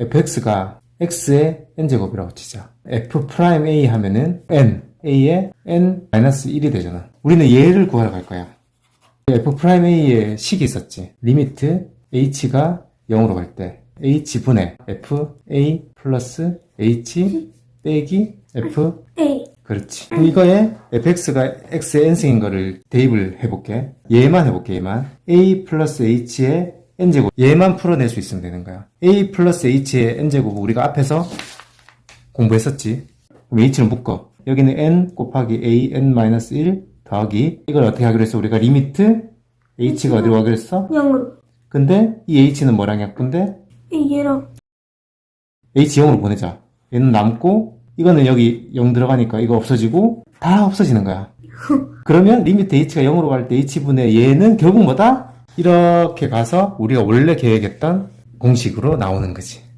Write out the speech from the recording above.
fx가 x의 n제곱이라고 치자. f 프라임 a 하면은 n, a의 n-1이 되잖아. 우리는 얘를 구하러 갈 거야. f 프라임 a의 식이 있었지. 리미트 h가 0으로 갈 때 h분의 f a 플러스 h 빼기 f A. 그렇지. 이거에 fx가 x의 n승인 거를 대입을 해볼게. 얘만 해볼게, 얘만. a 플러스 h의 n제곱. 얘만 풀어낼 수 있으면 되는 거야. a 플러스 h의 n제곱 우리가 앞에서 공부했었지. 그럼 h는 묶어. 여기는 n 곱하기 a n-1 더하기 이걸 어떻게 하기로 했어? 우리가 리미트 h가 어디로 가기로 했어? 0으로. 근데 이 h는 뭐랑 약분데? 얘랑. h 0으로 보내자. 얘는 남고 이거는 여기 0 들어가니까 이거 없어지고 다 없어지는 거야. 그러면 리미트 h가 0으로 갈 때 h분의 얘는 결국 뭐다? 이렇게 가서 우리가 원래 계획했던 공식으로 나오는 거지.